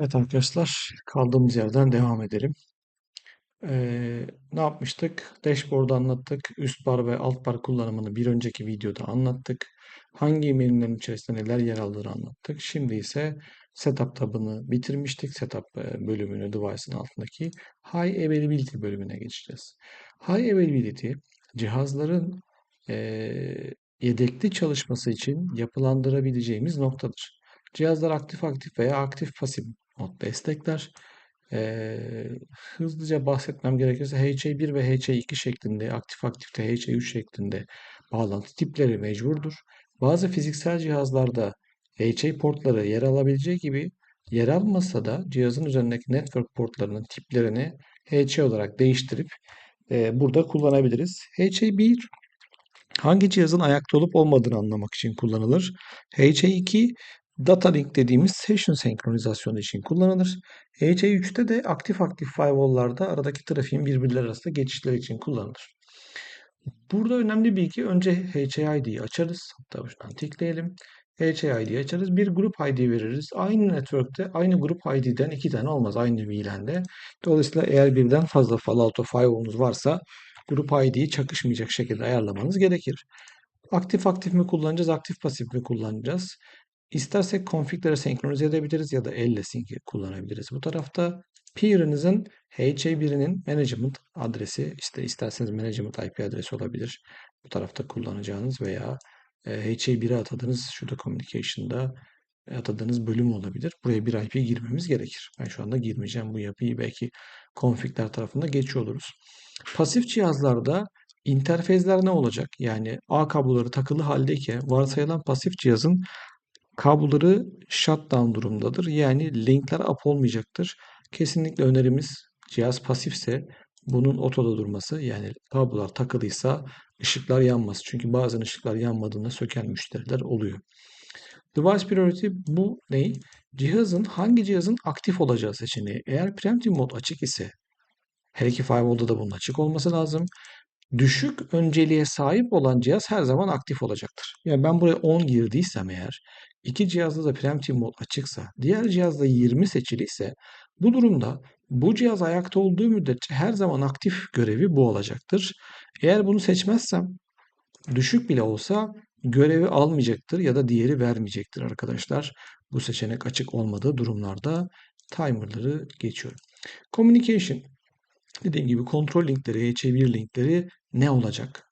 Evet arkadaşlar, kaldığımız yerden devam edelim. Ee, ne yapmıştık? Dashboard'u anlattık. Üst bar ve alt bar kullanımını bir önceki videoda anlattık. Hangi menülerin içerisinde neler yer aldığını anlattık. Şimdi ise Setup tabını bitirmiştik. Setup bölümünü device'ın altındaki High Availability bölümüne geçeceğiz. High Availability cihazların e, yedekli çalışması için yapılandırabileceğimiz noktadır. Cihazlar aktif aktif veya aktif pasif mod destekler. Ee, hızlıca bahsetmem gerekirse HA1 ve HA2 şeklinde, aktif aktifte HA3 şeklinde bağlantı tipleri mecburdur. Bazı fiziksel cihazlarda HA portları yer alabileceği gibi yer almasa da cihazın üzerindeki network portlarının tiplerini HA olarak değiştirip e, burada kullanabiliriz. HA1 hangi cihazın ayakta olup olmadığını anlamak için kullanılır. HA2 Data link dediğimiz session senkronizasyonu için kullanılır. HA3'te de aktif aktif firewall'larda aradaki trafiğin birbirleri arasında geçişleri için kullanılır. Burada önemli bilgi önce HAID'yi açarız. Hatta şuradan tıklayalım. HAID'yi açarız. Bir grup ID veririz. Aynı network'te aynı grup ID'den iki tane olmaz aynı VLAN'de. Dolayısıyla eğer birden fazla Fallout firewall'unuz varsa grup ID'yi çakışmayacak şekilde ayarlamanız gerekir. Aktif aktif mi kullanacağız, aktif pasif mi kullanacağız? İstersek config'lere senkronize edebiliriz ya da elle sync'i kullanabiliriz. Bu tarafta peer'ınızın HA1'inin management adresi, işte isterseniz management IP adresi olabilir. Bu tarafta kullanacağınız veya HA1'e atadığınız şurada communication'da atadığınız bölüm olabilir. Buraya bir IP girmemiz gerekir. Ben şu anda girmeyeceğim bu yapıyı. Belki config'ler tarafında geçiyor oluruz. Pasif cihazlarda interfezler ne olacak? Yani A kabloları takılı haldeyken varsayılan pasif cihazın kabloları shutdown durumdadır. Yani linkler up olmayacaktır. Kesinlikle önerimiz cihaz pasifse bunun otoda durması yani kablolar takılıysa ışıklar yanmaz. Çünkü bazen ışıklar yanmadığında söken müşteriler oluyor. Device priority bu ne? Cihazın hangi cihazın aktif olacağı seçeneği. Eğer preemptive mod açık ise her iki firewall'da da bunun açık olması lazım. Düşük önceliğe sahip olan cihaz her zaman aktif olacaktır. Yani ben buraya 10 girdiysem eğer iki cihazda da preemptive mod açıksa, diğer cihazda 20 seçiliyse bu durumda bu cihaz ayakta olduğu müddetçe her zaman aktif görevi bu olacaktır. Eğer bunu seçmezsem düşük bile olsa görevi almayacaktır ya da diğeri vermeyecektir arkadaşlar. Bu seçenek açık olmadığı durumlarda timerları geçiyorum. Communication dediğim gibi kontrol linkleri, HA1 linkleri ne olacak?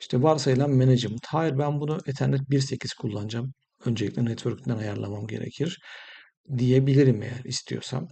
İşte varsayılan management. Hayır ben bunu Ethernet 1.8 kullanacağım. Öncelikle network'ten ayarlamam gerekir diyebilirim eğer istiyorsam.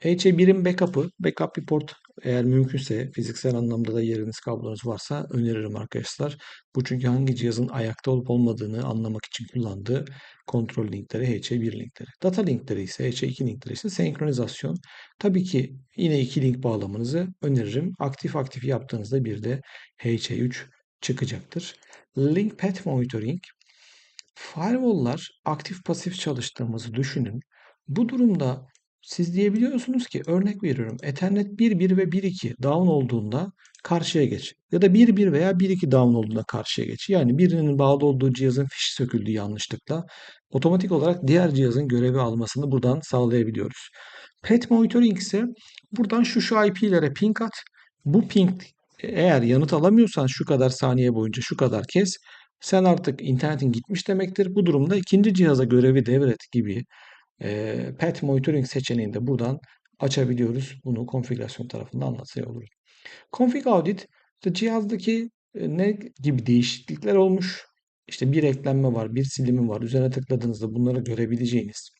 HA1'in backup'ı, backup bir port eğer mümkünse fiziksel anlamda da yeriniz kablonuz varsa öneririm arkadaşlar. Bu çünkü hangi cihazın ayakta olup olmadığını anlamak için kullandığı kontrol linkleri HA1 linkleri. Data linkleri ise HA2 linkleri ise senkronizasyon. Tabii ki yine iki link bağlamanızı öneririm. Aktif aktif yaptığınızda bir de HA3 çıkacaktır. Link path monitoring Firewall'lar aktif pasif çalıştığımızı düşünün. Bu durumda siz diyebiliyorsunuz ki örnek veriyorum Ethernet 1.1 ve 1.2 down olduğunda karşıya geç. Ya da 1.1 veya 1.2 down olduğunda karşıya geç. Yani birinin bağlı olduğu cihazın fişi söküldü yanlışlıkla. Otomatik olarak diğer cihazın görevi almasını buradan sağlayabiliyoruz. Pet monitoring ise buradan şu şu IP'lere ping at. Bu ping eğer yanıt alamıyorsan şu kadar saniye boyunca şu kadar kez sen artık internetin gitmiş demektir. Bu durumda ikinci cihaza görevi devret gibi Path Monitoring seçeneğini de buradan açabiliyoruz. Bunu konfigürasyon tarafında anlatıyor olurum. Config Audit işte cihazdaki ne gibi değişiklikler olmuş. İşte bir eklenme var, bir silimi var. Üzerine tıkladığınızda bunları görebileceğiniz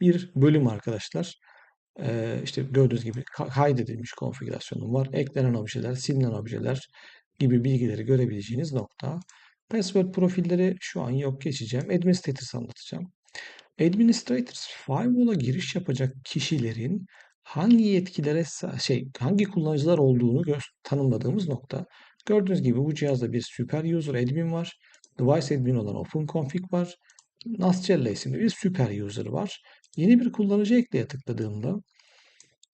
bir bölüm arkadaşlar. Ee, işte gördüğünüz gibi kaydedilmiş konfigürasyonum var. Eklenen objeler, silinen objeler gibi bilgileri görebileceğiniz nokta. Password profilleri şu an yok geçeceğim. Administrators anlatacağım. Administrators firewall'a giriş yapacak kişilerin hangi yetkilere şey hangi kullanıcılar olduğunu tanımladığımız nokta. Gördüğünüz gibi bu cihazda bir super user admin var. Device admin olan OpenConfig var. Nascella isimli bir super user var. Yeni bir kullanıcı ekleye tıkladığımda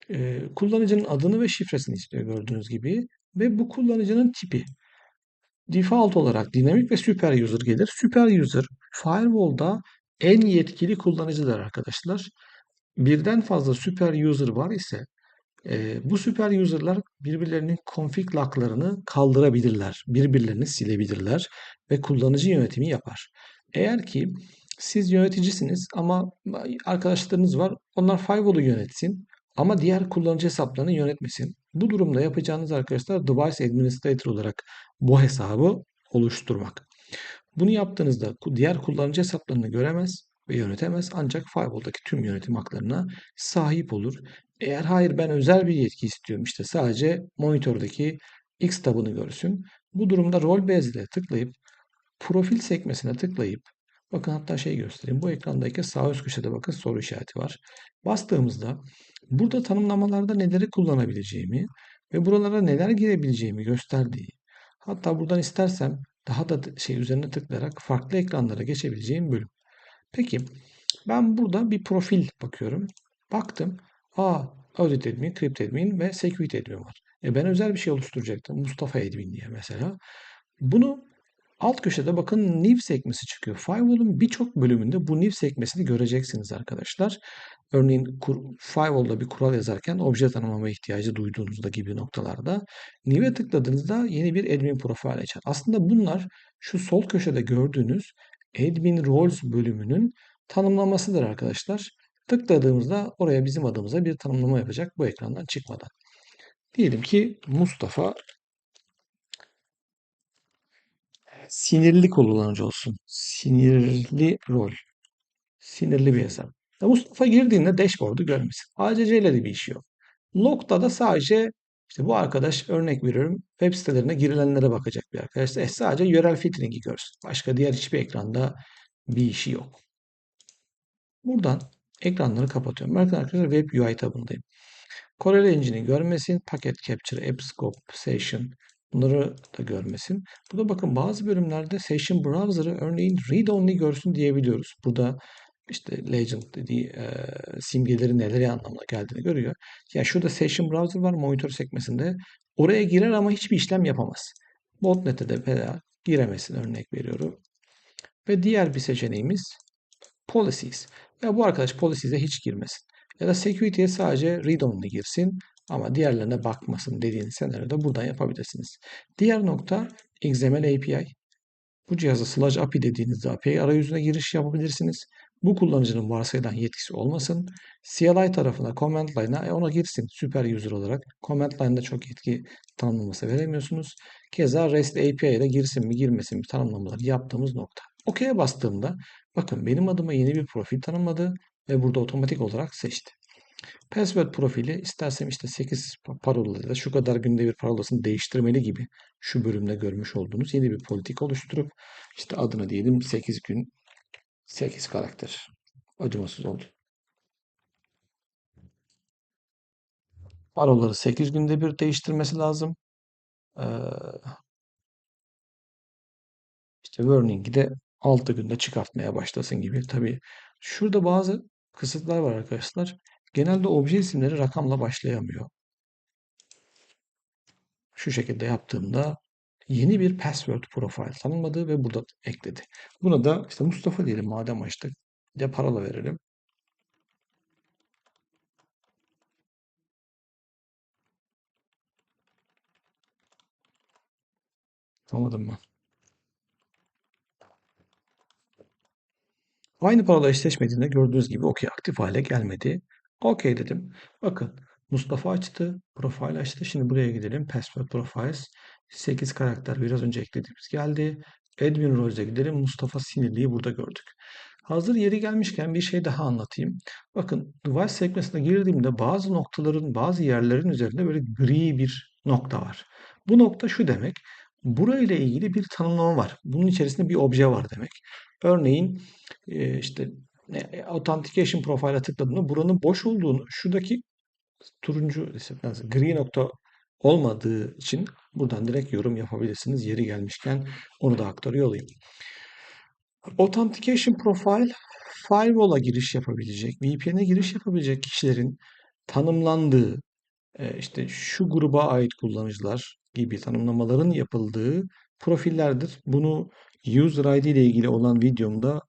e, kullanıcının adını ve şifresini istiyor gördüğünüz gibi. Ve bu kullanıcının tipi. Default olarak dinamik ve super user gelir. Super user firewall'da en yetkili kullanıcılar arkadaşlar. birden fazla süper user var ise e, bu süper user'lar birbirlerinin config lock'larını kaldırabilirler. Birbirlerini silebilirler ve kullanıcı yönetimi yapar. Eğer ki siz yöneticisiniz ama arkadaşlarınız var. Onlar firewall'u yönetsin ama diğer kullanıcı hesaplarını yönetmesin. Bu durumda yapacağınız arkadaşlar device administrator olarak bu hesabı oluşturmak. Bunu yaptığınızda diğer kullanıcı hesaplarını göremez ve yönetemez ancak firewall'daki tüm yönetim haklarına sahip olur. Eğer hayır ben özel bir yetki istiyorum işte sadece monitördeki X tabını görsün. Bu durumda rol ile tıklayıp profil sekmesine tıklayıp bakın hatta şey göstereyim. Bu ekrandaki sağ üst köşede bakın soru işareti var. Bastığımızda burada tanımlamalarda neleri kullanabileceğimi ve buralara neler girebileceğimi gösterdiği hatta buradan istersem daha da şey üzerine tıklayarak farklı ekranlara geçebileceğim bölüm. Peki ben burada bir profil bakıyorum. Baktım. Aa Audit Admin, Crypt Admin ve Security Admin var. E ben özel bir şey oluşturacaktım. Mustafa Admin diye mesela. Bunu alt köşede bakın new sekmesi çıkıyor. Firewall'un birçok bölümünde bu new sekmesini göreceksiniz arkadaşlar. Örneğin firewall'da bir kural yazarken obje tanımlama ihtiyacı duyduğunuzda gibi noktalarda new'e tıkladığınızda yeni bir admin profil açar. Aslında bunlar şu sol köşede gördüğünüz admin roles bölümünün tanımlamasıdır arkadaşlar. Tıkladığımızda oraya bizim adımıza bir tanımlama yapacak bu ekrandan çıkmadan. Diyelim ki Mustafa sinirli kullanıcı olsun. Sinirli rol. Sinirli bir hesap. Ya Mustafa girdiğinde dashboard'u görmesin. ACC de bir işi yok. Log'da da sadece işte bu arkadaş örnek veriyorum web sitelerine girilenlere bakacak bir arkadaş. E, sadece yörel filtring'i görsün. Başka diğer hiçbir ekranda bir işi yok. Buradan ekranları kapatıyorum. Bakın arkadaşlar web UI tabındayım. Corel Engine'i görmesin. Packet Capture, App Scope, Session bunları da görmesin. Burada bakın bazı bölümlerde Session Browser'ı örneğin Read Only görsün diyebiliyoruz. Burada işte Legend dediği e, simgeleri neleri anlamına geldiğini görüyor. Yani şurada Session Browser var monitör sekmesinde. Oraya girer ama hiçbir işlem yapamaz. Botnet'e de veya giremesin örnek veriyorum. Ve diğer bir seçeneğimiz Policies. Ya bu arkadaş Policies'e hiç girmesin. Ya da Security'ye sadece Read Only girsin ama diğerlerine bakmasın dediğiniz senaryoda buradan yapabilirsiniz. Diğer nokta XML API. Bu cihaza Sludge API dediğinizde API arayüzüne giriş yapabilirsiniz. Bu kullanıcının varsayılan yetkisi olmasın. CLI tarafına, command line'a e ona girsin süper user olarak. Command line'da çok yetki tanımlaması veremiyorsunuz. Keza REST API'ye de girsin mi girmesin mi tanımlamaları yaptığımız nokta. OK'ye bastığımda bakın benim adıma yeni bir profil tanımladı ve burada otomatik olarak seçti. Password profili istersem işte 8 parola ya da şu kadar günde bir parolasını değiştirmeli gibi şu bölümde görmüş olduğunuz yeni bir politik oluşturup işte adına diyelim 8 gün 8 karakter. Acımasız oldu. Paroları 8 günde bir değiştirmesi lazım. Ee, işte warning'i de 6 günde çıkartmaya başlasın gibi. Tabii şurada bazı kısıtlar var arkadaşlar. Genelde obje isimleri rakamla başlayamıyor. Şu şekilde yaptığımda yeni bir password profile tanımladı ve burada ekledi. Buna da işte Mustafa diyelim madem açtık. Bir de parola verelim. Anladım mı? Aynı parola eşleşmediğinde gördüğünüz gibi OK aktif hale gelmedi. OK dedim. Bakın Mustafa açtı. Profile açtı. Şimdi buraya gidelim. Password Profiles. 8 karakter biraz önce eklediğimiz geldi. Edwin Rose'e gidelim. Mustafa Sinirli'yi burada gördük. Hazır yeri gelmişken bir şey daha anlatayım. Bakın device sekmesine girdiğimde bazı noktaların, bazı yerlerin üzerinde böyle gri bir nokta var. Bu nokta şu demek. Burayla ilgili bir tanımlama var. Bunun içerisinde bir obje var demek. Örneğin işte Authentication Profile'a tıkladığımda buranın boş olduğunu, şuradaki turuncu gri nokta olmadığı için buradan direkt yorum yapabilirsiniz. Yeri gelmişken onu da aktarıyor olayım. Authentication Profile firewall'a giriş yapabilecek, VPN'e giriş yapabilecek kişilerin tanımlandığı, işte şu gruba ait kullanıcılar gibi tanımlamaların yapıldığı profillerdir. Bunu User ID ile ilgili olan videomda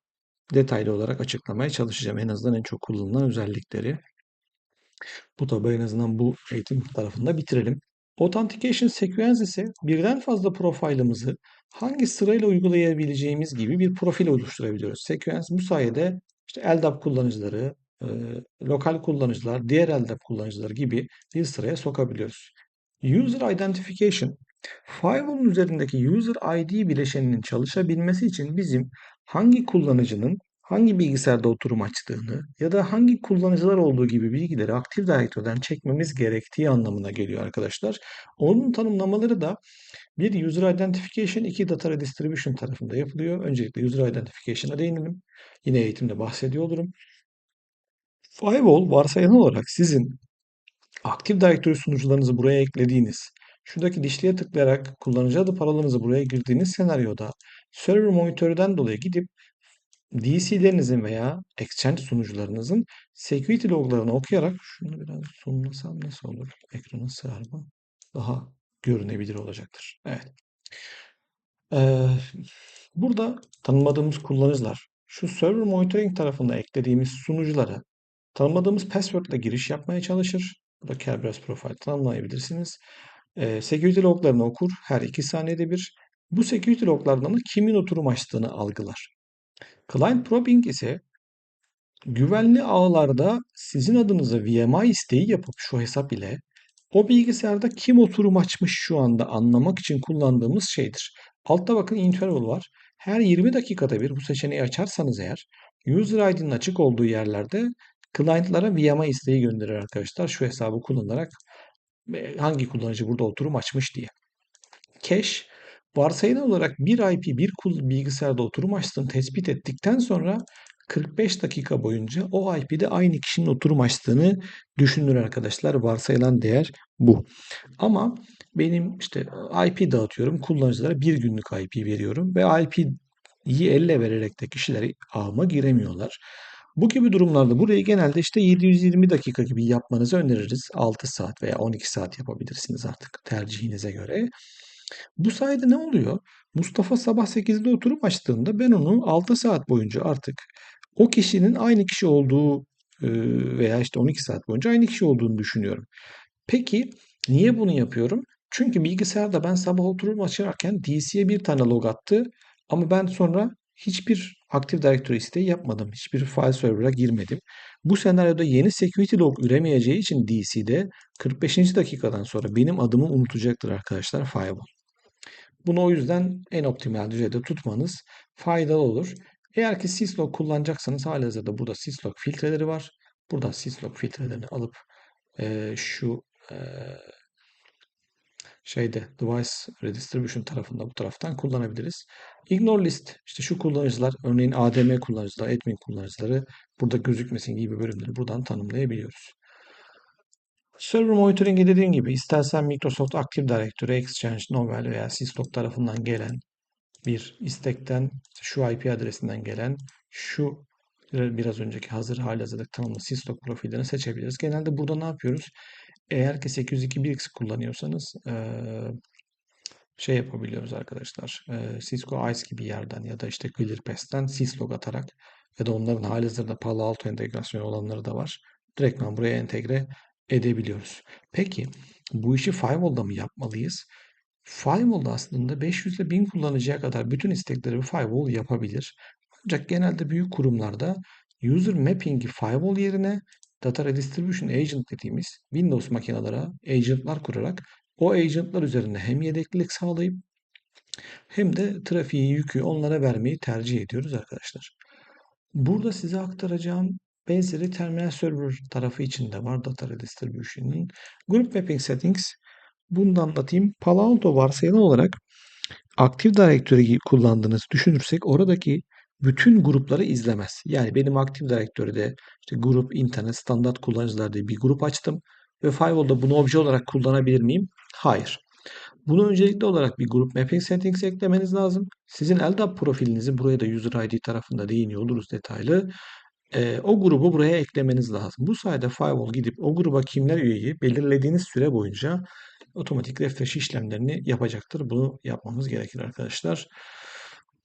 detaylı olarak açıklamaya çalışacağım. En azından en çok kullanılan özellikleri. Bu tabi en azından bu eğitim tarafında bitirelim. Authentication Sequence ise birden fazla profilimizi hangi sırayla uygulayabileceğimiz gibi bir profil oluşturabiliyoruz. Sequence bu sayede işte LDAP kullanıcıları, e, lokal kullanıcılar, diğer LDAP kullanıcıları gibi bir sıraya sokabiliyoruz. User Identification Firewall'un üzerindeki User ID bileşeninin çalışabilmesi için bizim hangi kullanıcının hangi bilgisayarda oturum açtığını ya da hangi kullanıcılar olduğu gibi bilgileri Active Directory'den çekmemiz gerektiği anlamına geliyor arkadaşlar. Onun tanımlamaları da bir User Identification, iki Data Redistribution tarafında yapılıyor. Öncelikle User Identification'a değinelim. Yine eğitimde bahsediyor olurum. Firewall varsayılan olarak sizin Active Directory sunucularınızı buraya eklediğiniz, şuradaki dişliye tıklayarak kullanıcı adı parolanızı buraya girdiğiniz senaryoda server monitörüden dolayı gidip DC'lerinizin veya Exchange sunucularınızın security loglarını okuyarak şunu biraz zoomlasam nasıl olur? Ekranı sığar mı? Daha görünebilir olacaktır. Evet. Ee, burada tanımadığımız kullanıcılar şu server monitoring tarafında eklediğimiz sunuculara tanımadığımız password ile giriş yapmaya çalışır. Burada Kerberos profile tanımlayabilirsiniz. Ee, security loglarını okur. Her iki saniyede bir. Bu security loglardan da kimin oturum açtığını algılar. Client probing ise güvenli ağlarda sizin adınıza VMI isteği yapıp şu hesap ile o bilgisayarda kim oturum açmış şu anda anlamak için kullandığımız şeydir. Altta bakın interval var. Her 20 dakikada bir bu seçeneği açarsanız eğer user ID'nin açık olduğu yerlerde client'lara VMI isteği gönderir arkadaşlar. Şu hesabı kullanarak hangi kullanıcı burada oturum açmış diye. Cache varsayılan olarak bir IP bir bilgisayarda oturum açtığını tespit ettikten sonra 45 dakika boyunca o IP'de aynı kişinin oturum açtığını düşünür arkadaşlar. Varsayılan değer bu. Ama benim işte IP dağıtıyorum. Kullanıcılara bir günlük IP veriyorum ve IP'yi elle vererek de kişiler ağıma giremiyorlar. Bu gibi durumlarda burayı genelde işte 720 dakika gibi yapmanızı öneririz. 6 saat veya 12 saat yapabilirsiniz artık tercihinize göre. Bu sayede ne oluyor? Mustafa sabah 8'de oturum açtığında ben onu 6 saat boyunca artık o kişinin aynı kişi olduğu veya işte 12 saat boyunca aynı kişi olduğunu düşünüyorum. Peki niye bunu yapıyorum? Çünkü bilgisayarda ben sabah oturum açarken DC'ye bir tane log attı ama ben sonra hiçbir Active Directory isteği yapmadım. Hiçbir file server'a girmedim. Bu senaryoda yeni security log üremeyeceği için DC'de 45. dakikadan sonra benim adımı unutacaktır arkadaşlar firewall. Bunu o yüzden en optimal düzeyde tutmanız faydalı olur. Eğer ki syslog kullanacaksanız halihazırda burada syslog filtreleri var. Burada syslog filtrelerini alıp e, şu e, şeyde device redistribution tarafında bu taraftan kullanabiliriz. Ignore list işte şu kullanıcılar örneğin ADM kullanıcıları, admin kullanıcıları burada gözükmesin gibi bölümleri buradan tanımlayabiliyoruz. Server monitoring'i dediğim gibi istersen Microsoft Active Directory, Exchange, Novell veya Syslog tarafından gelen bir istekten şu IP adresinden gelen şu biraz önceki hazır hali hazırlık tanımlı Syslog profillerini seçebiliriz. Genelde burada ne yapıyoruz? Eğer ki 802.1x kullanıyorsanız şey yapabiliyoruz arkadaşlar. Cisco ICE gibi yerden ya da işte ClearPass'ten syslog atarak ya da onların halihazırda Palo Alto entegrasyonu olanları da var. Direktman buraya entegre edebiliyoruz. Peki bu işi firewall'da mı yapmalıyız? Firewall'da aslında 500 ile 1000 kullanıcıya kadar bütün istekleri bir firewall yapabilir. Ancak genelde büyük kurumlarda user mapping'i firewall yerine Data Redistribution Agent dediğimiz Windows makinelere agentlar kurarak o agentlar üzerinde hem yedeklilik sağlayıp hem de trafiği, yükü onlara vermeyi tercih ediyoruz arkadaşlar. Burada size aktaracağım benzeri terminal server tarafı içinde var Data Redistribution'ın. Group Mapping Settings bunu da anlatayım. Palo Alto varsayılan olarak Active Directory kullandığınızı düşünürsek oradaki bütün grupları izlemez. Yani benim Active Directory'de işte grup, internet, standart kullanıcılar diye bir grup açtım ve firewall'da bunu obje olarak kullanabilir miyim? Hayır. Bunu öncelikli olarak bir grup mapping settings eklemeniz lazım. Sizin LDAP profilinizi buraya da user ID tarafında değiniyor oluruz detaylı. Ee, o grubu buraya eklemeniz lazım. Bu sayede firewall gidip o gruba kimler üyeyi belirlediğiniz süre boyunca otomatik refresh işlemlerini yapacaktır. Bunu yapmamız gerekir arkadaşlar.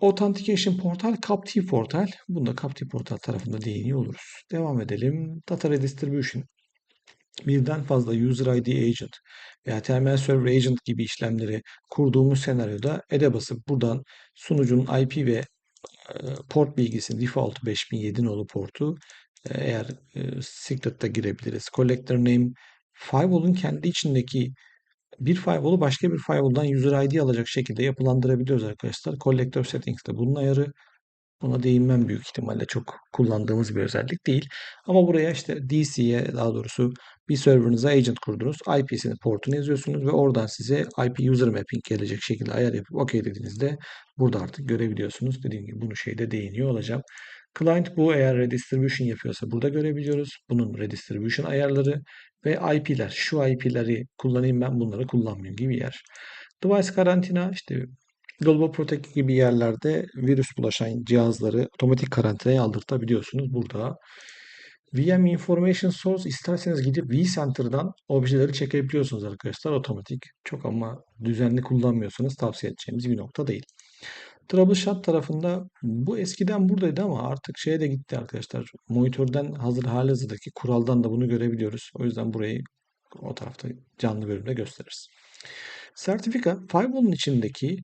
Authentication Portal, Captive Portal. Bunda Captive Portal tarafında değiniyor oluruz. Devam edelim. Data Redistribution. Birden fazla User ID Agent veya Terminal Server Agent gibi işlemleri kurduğumuz senaryoda ED'e basıp buradan sunucunun IP ve e, port bilgisini default 5007 nolu portu e, eğer e, secret'ta girebiliriz. Collector name firewall'un kendi içindeki bir firewall'u başka bir firewall'dan user ID alacak şekilde yapılandırabiliyoruz arkadaşlar. Collector Settings'te bunun ayarı Buna değinmem büyük ihtimalle çok kullandığımız bir özellik değil. Ama buraya işte DC'ye daha doğrusu bir server'ınıza agent kurdunuz. IP'sini portunu yazıyorsunuz ve oradan size IP user mapping gelecek şekilde ayar yapıp OK dediğinizde burada artık görebiliyorsunuz. Dediğim gibi bunu şeyde değiniyor olacağım. Client bu eğer redistribution yapıyorsa burada görebiliyoruz. Bunun redistribution ayarları ve IP'ler. Şu IP'leri kullanayım ben bunları kullanmayayım gibi yer. Device karantina işte Global Protect gibi yerlerde virüs bulaşan cihazları otomatik karantinaya aldırtabiliyorsunuz. Burada VM Information Source isterseniz gidip vCenter'dan objeleri çekebiliyorsunuz arkadaşlar otomatik. Çok ama düzenli kullanmıyorsanız tavsiye edeceğimiz bir nokta değil. Troubleshoot tarafında bu eskiden buradaydı ama artık şeye de gitti arkadaşlar. Monitörden hazır halihazırdaki kuraldan da bunu görebiliyoruz. O yüzden burayı o tarafta canlı bölümde gösteririz. Sertifika firewall'un içindeki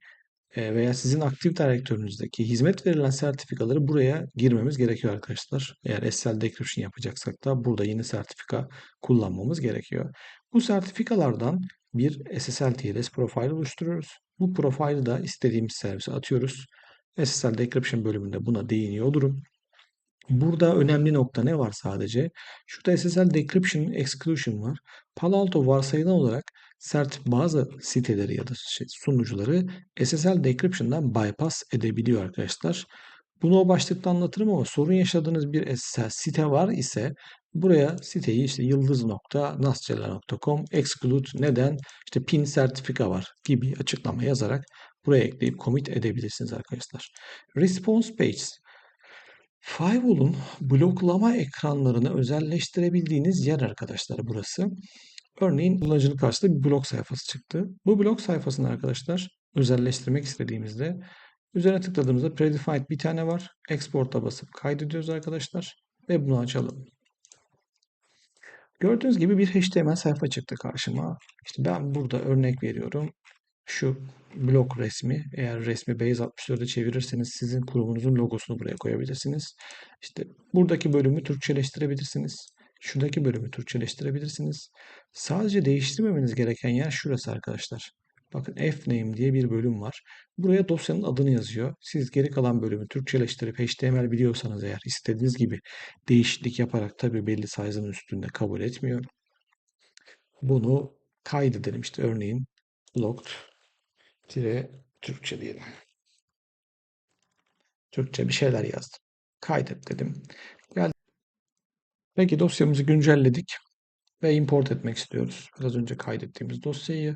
e, veya sizin aktif direktörünüzdeki hizmet verilen sertifikaları buraya girmemiz gerekiyor arkadaşlar. Eğer SSL decryption yapacaksak da burada yeni sertifika kullanmamız gerekiyor. Bu sertifikalardan bir SSL TLS profile oluşturuyoruz. Bu profile'ı da istediğimiz servise atıyoruz. SSL decryption bölümünde buna değiniyor olurum. Burada önemli nokta ne var sadece? Şurada SSL Decryption Exclusion var. Palo Alto varsayılan olarak sert bazı siteleri ya da şey, sunucuları SSL Decryption'dan bypass edebiliyor arkadaşlar. Bunu o başlıkta anlatırım ama sorun yaşadığınız bir SSL site var ise buraya siteyi işte yıldız.nasceler.com exclude neden işte pin sertifika var gibi açıklama yazarak buraya ekleyip commit edebilirsiniz arkadaşlar. Response page Firewall'un bloklama ekranlarını özelleştirebildiğiniz yer arkadaşlar burası. Örneğin kullanıcının karşısında bir blok sayfası çıktı. Bu blok sayfasını arkadaşlar özelleştirmek istediğimizde üzerine tıkladığımızda predefined bir tane var. Export'a basıp kaydediyoruz arkadaşlar ve bunu açalım. Gördüğünüz gibi bir HTML sayfa çıktı karşıma. İşte ben burada örnek veriyorum şu blok resmi eğer resmi Base 64'e çevirirseniz sizin kurumunuzun logosunu buraya koyabilirsiniz. İşte buradaki bölümü Türkçeleştirebilirsiniz. Şuradaki bölümü Türkçeleştirebilirsiniz. Sadece değiştirmemeniz gereken yer şurası arkadaşlar. Bakın fname diye bir bölüm var. Buraya dosyanın adını yazıyor. Siz geri kalan bölümü Türkçeleştirip HTML biliyorsanız eğer istediğiniz gibi değişiklik yaparak tabi belli size'ın üstünde kabul etmiyor. Bunu kaydedelim işte örneğin logged Tire Türkçe diyelim. Türkçe bir şeyler yazdım. Kaydet dedim. Geldim. Peki dosyamızı güncelledik ve import etmek istiyoruz. Biraz önce kaydettiğimiz dosyayı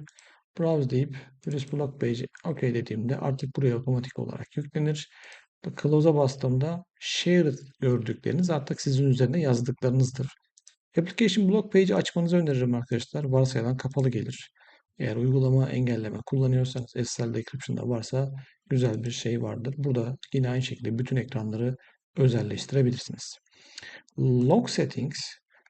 browse deyip virus block page OK dediğimde artık buraya otomatik olarak yüklenir. Close'a bastığımda share gördükleriniz artık sizin üzerine yazdıklarınızdır. Application block page açmanızı öneririm arkadaşlar. Varsayılan kapalı gelir. Eğer uygulama engelleme kullanıyorsanız SSL Decryption'da varsa güzel bir şey vardır. Burada yine aynı şekilde bütün ekranları özelleştirebilirsiniz. Log Settings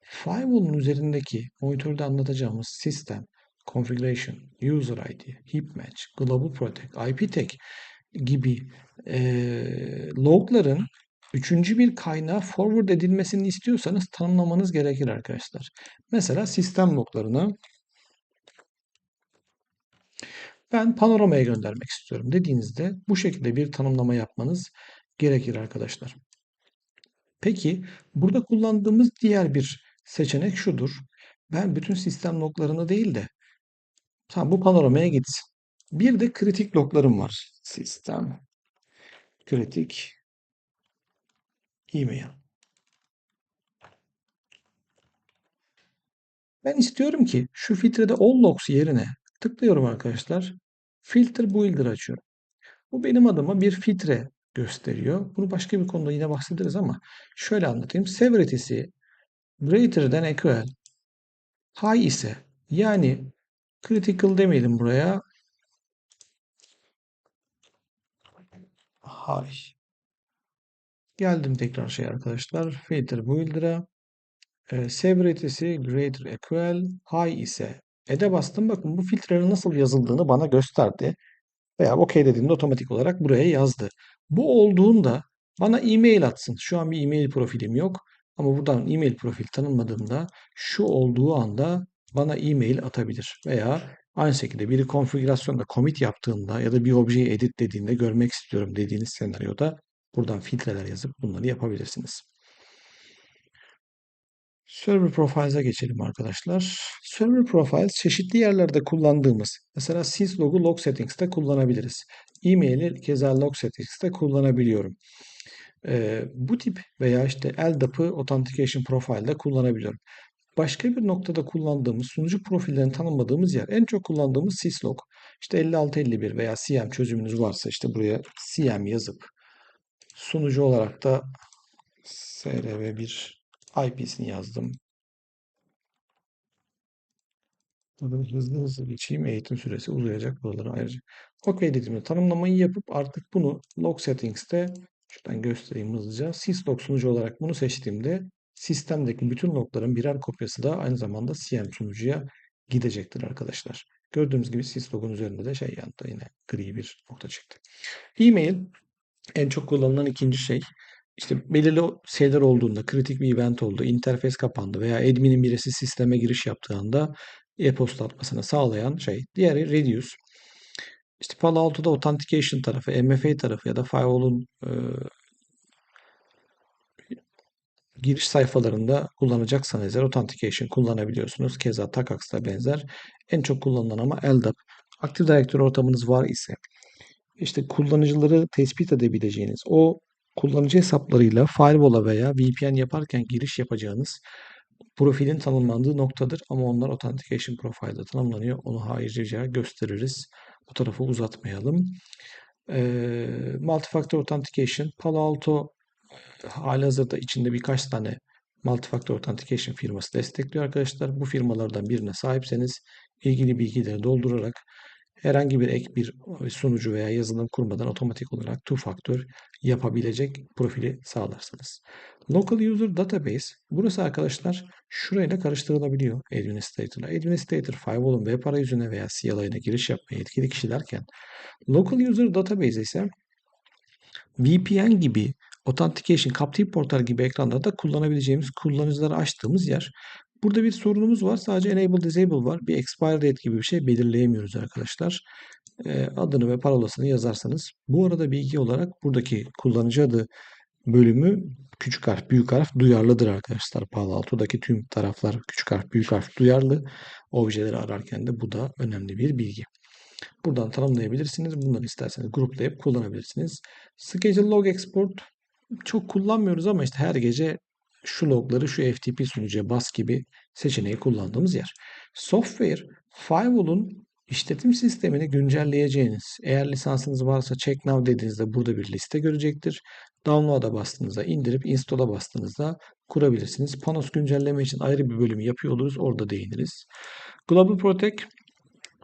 Firewall'un üzerindeki monitörde anlatacağımız sistem, configuration, user ID, heap match, global protect, IP tag gibi e, logların üçüncü bir kaynağa forward edilmesini istiyorsanız tanımlamanız gerekir arkadaşlar. Mesela sistem loglarını ben panoramaya göndermek istiyorum dediğinizde bu şekilde bir tanımlama yapmanız gerekir arkadaşlar. Peki burada kullandığımız diğer bir seçenek şudur. Ben bütün sistem loglarını değil de tamam bu panoramaya gitsin. Bir de kritik loglarım var. Sistem kritik e-mail. Ben istiyorum ki şu filtrede all logs yerine tıklıyorum arkadaşlar. Filter builder açıyorum. Bu benim adıma bir filtre gösteriyor. Bunu başka bir konuda yine bahsederiz ama şöyle anlatayım. Severity'si greater than equal high ise yani critical demeyelim buraya high. Geldim tekrar şey arkadaşlar. Filter builder'a. E, severity'si greater equal high ise ede bastım. Bakın bu filtrelerin nasıl yazıldığını bana gösterdi. Veya OK dediğimde otomatik olarak buraya yazdı. Bu olduğunda bana e-mail atsın. Şu an bir e-mail profilim yok. Ama buradan e-mail profil tanımladığımda şu olduğu anda bana e-mail atabilir. Veya aynı şekilde biri konfigürasyonda commit yaptığında ya da bir objeyi edit dediğinde görmek istiyorum dediğiniz senaryoda buradan filtreler yazıp bunları yapabilirsiniz. Server Profiles'a geçelim arkadaşlar. Server Profiles çeşitli yerlerde kullandığımız, mesela syslog'u log settings'te kullanabiliriz. E-mail'i keza log settings'te kullanabiliyorum. Ee, bu tip veya işte LDAP'ı Authentication Profile'de kullanabiliyorum. Başka bir noktada kullandığımız, sunucu profillerini tanımladığımız yer, en çok kullandığımız syslog. İşte 5651 veya CM çözümünüz varsa işte buraya CM yazıp sunucu olarak da SRV1 IP'sini yazdım. Burada hızlı hızlı geçeyim. Eğitim süresi uzayacak buraları ayrıca. OK dediğimde tanımlamayı yapıp artık bunu log settings'te şuradan göstereyim hızlıca. Syslog sunucu olarak bunu seçtiğimde sistemdeki bütün logların birer kopyası da aynı zamanda CM sunucuya gidecektir arkadaşlar. Gördüğümüz gibi syslog'un üzerinde de şey yandı yine gri bir nokta çıktı. E-mail en çok kullanılan ikinci şey işte belirli şeyler olduğunda, kritik bir event oldu, interfez kapandı veya admin'in birisi sisteme giriş yaptığı anda e-posta atmasını sağlayan şey. Diğeri Reduce. İşte Palo Alto'da Authentication tarafı, MFA tarafı ya da Firewall'un giriş sayfalarında kullanacaksanız eğer Authentication kullanabiliyorsunuz. Keza Takax'ta benzer. En çok kullanılan ama LDAP. Active Directory ortamınız var ise işte kullanıcıları tespit edebileceğiniz o kullanıcı hesaplarıyla firewall'a veya VPN yaparken giriş yapacağınız profilin tanımlandığı noktadır. Ama onlar Authentication Profile'da tanımlanıyor. Onu ayrıca gösteririz. Bu tarafı uzatmayalım. E, Multifactor Authentication, Palo Alto halihazırda içinde birkaç tane Multifactor Authentication firması destekliyor arkadaşlar. Bu firmalardan birine sahipseniz ilgili bilgileri doldurarak herhangi bir ek bir sunucu veya yazılım kurmadan otomatik olarak two factor yapabilecek profili sağlarsınız. Local User Database burası arkadaşlar şurayla karıştırılabiliyor Administrator'la. Administrator Firewall'un web arayüzüne veya CLI'ne giriş yapmaya yetkili kişilerken Local User Database ise VPN gibi Authentication, Captive Portal gibi ekranlarda kullanabileceğimiz kullanıcıları açtığımız yer. Burada bir sorunumuz var. Sadece enable disable var. Bir expire date gibi bir şey belirleyemiyoruz arkadaşlar. E, adını ve parolasını yazarsanız. Bu arada bilgi olarak buradaki kullanıcı adı bölümü küçük harf, büyük harf duyarlıdır arkadaşlar. Palo Alto'daki tüm taraflar küçük harf, büyük harf duyarlı. Objeleri ararken de bu da önemli bir bilgi. Buradan tanımlayabilirsiniz. Bunları isterseniz gruplayıp kullanabilirsiniz. Schedule log export çok kullanmıyoruz ama işte her gece şu logları şu FTP sunucuya bas gibi seçeneği kullandığımız yer. Software, firewall'un işletim sistemini güncelleyeceğiniz, eğer lisansınız varsa check now dediğinizde burada bir liste görecektir. Download'a bastığınızda indirip install'a bastığınızda kurabilirsiniz. Panos güncelleme için ayrı bir bölümü yapıyor oluruz. Orada değiniriz. Global Protect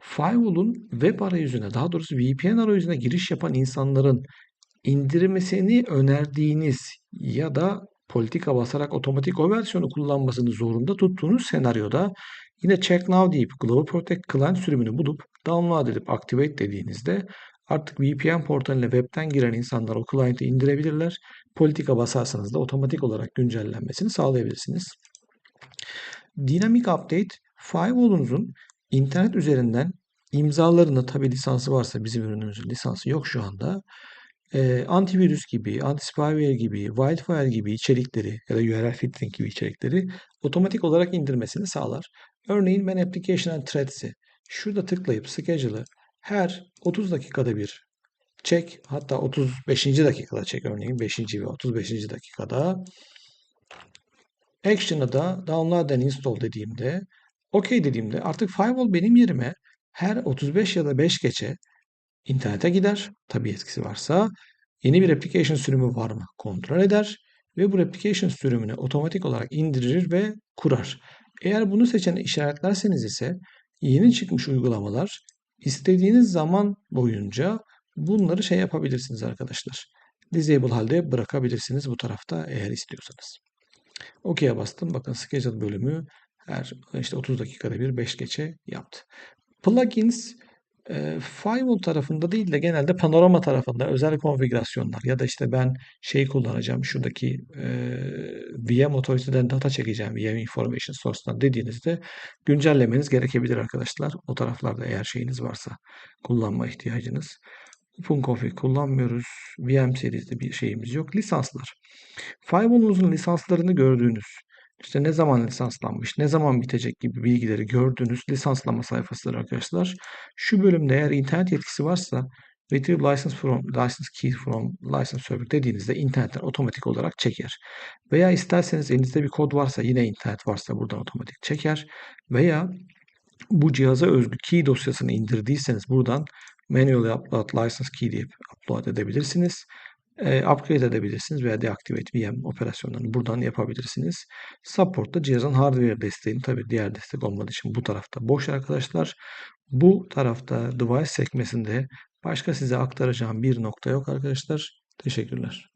Firewall'un web arayüzüne daha doğrusu VPN arayüzüne giriş yapan insanların indirmesini önerdiğiniz ya da politika basarak otomatik o versiyonu kullanmasını zorunda tuttuğunuz senaryoda yine check now deyip Global Protect Client sürümünü bulup download edip activate dediğinizde artık VPN portaline webten giren insanlar o client'i indirebilirler. Politika basarsanız da otomatik olarak güncellenmesini sağlayabilirsiniz. Dynamic Update firewall'unuzun internet üzerinden imzalarını tabi lisansı varsa bizim ürünümüzün lisansı yok şu anda e, antivirüs gibi, anti-spyware gibi, wildfire gibi içerikleri ya da URL filtering gibi içerikleri otomatik olarak indirmesini sağlar. Örneğin ben Application and Threads'i şurada tıklayıp schedule'ı her 30 dakikada bir çek hatta 35. dakikada çek örneğin 5. ve 35. dakikada Action'a da download and install dediğimde OK dediğimde artık firewall benim yerime her 35 ya da 5 geçe internete gider. Tabi etkisi varsa. Yeni bir application sürümü var mı kontrol eder. Ve bu application sürümünü otomatik olarak indirir ve kurar. Eğer bunu seçeneği işaretlerseniz ise yeni çıkmış uygulamalar istediğiniz zaman boyunca bunları şey yapabilirsiniz arkadaşlar. disable halde bırakabilirsiniz bu tarafta eğer istiyorsanız. OK'ye bastım. Bakın schedule bölümü her işte 30 dakikada bir 5 geçe yaptı. Plugins e, firewall tarafında değil de genelde panorama tarafında özel konfigürasyonlar ya da işte ben şey kullanacağım şuradaki e, VM Authority'den data çekeceğim VM Information Source'dan dediğinizde güncellemeniz gerekebilir arkadaşlar. O taraflarda eğer şeyiniz varsa kullanma ihtiyacınız. OpenConfig kullanmıyoruz. VM serisinde bir şeyimiz yok. Lisanslar. Firewall'unuzun lisanslarını gördüğünüz, işte ne zaman lisanslanmış, ne zaman bitecek gibi bilgileri gördüğünüz lisanslama sayfasıdır arkadaşlar. Şu bölümde eğer internet yetkisi varsa Retrieve license from license key from license server dediğinizde internetten otomatik olarak çeker. Veya isterseniz elinizde bir kod varsa yine internet varsa buradan otomatik çeker. Veya bu cihaza özgü key dosyasını indirdiyseniz buradan manually upload license key deyip upload edebilirsiniz. E, upgrade edebilirsiniz veya deactivate VM operasyonlarını buradan yapabilirsiniz. Support'ta cihazın hardware desteğini tabi diğer destek olmadığı için bu tarafta boş arkadaşlar. Bu tarafta device sekmesinde başka size aktaracağım bir nokta yok arkadaşlar. Teşekkürler.